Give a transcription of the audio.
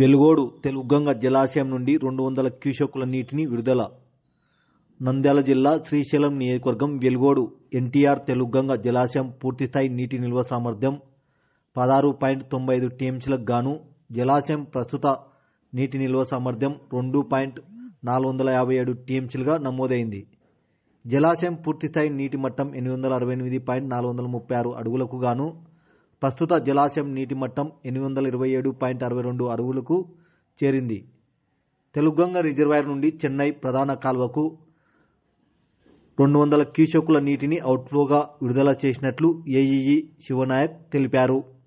వెలుగోడు తెలుగంగ జలాశయం నుండి రెండు వందల క్యూసెక్కుల నీటిని విడుదల. నంద్యాల జిల్లా శ్రీశైలం నియోజకవర్గం వెలుగోడు ఎన్టీఆర్ తెలుగుగంగ జలాశయం పూర్తిస్థాయి నీటి నిల్వ సామర్థ్యం పదహారు పాయింట్ తొంభై ఐదు టీఎంసీలకు గాను జలాశయం ప్రస్తుత నీటి నిల్వ సామర్థ్యం రెండు పాయింట్ నాలుగు వందల యాభై ఏడు టీఎంసీలుగా నమోదైంది. జలాశయం పూర్తిస్థాయి నీటి మట్టం ఎనిమిది వందల అరవై ఎనిమిది పాయింట్ నాలుగు వందల ముప్పై ఆరు అడుగులకు గాను ప్రస్తుత జలాశయం నీటి మట్టం ఎనిమిది వందల ఇరవై ఏడు పాయింట్ అరవై రెండు అడుగులకు చేరింది. తెలుగుగంగ రిజర్వాయర్ నుండి చెన్నై ప్రధాన కాల్వకు రెండు వందల క్యూసెక్కుల నీటిని అవుట్ఫ్లోగా విడుదల చేసినట్లు ఏఈఈ శివనాయక్ తెలిపారు.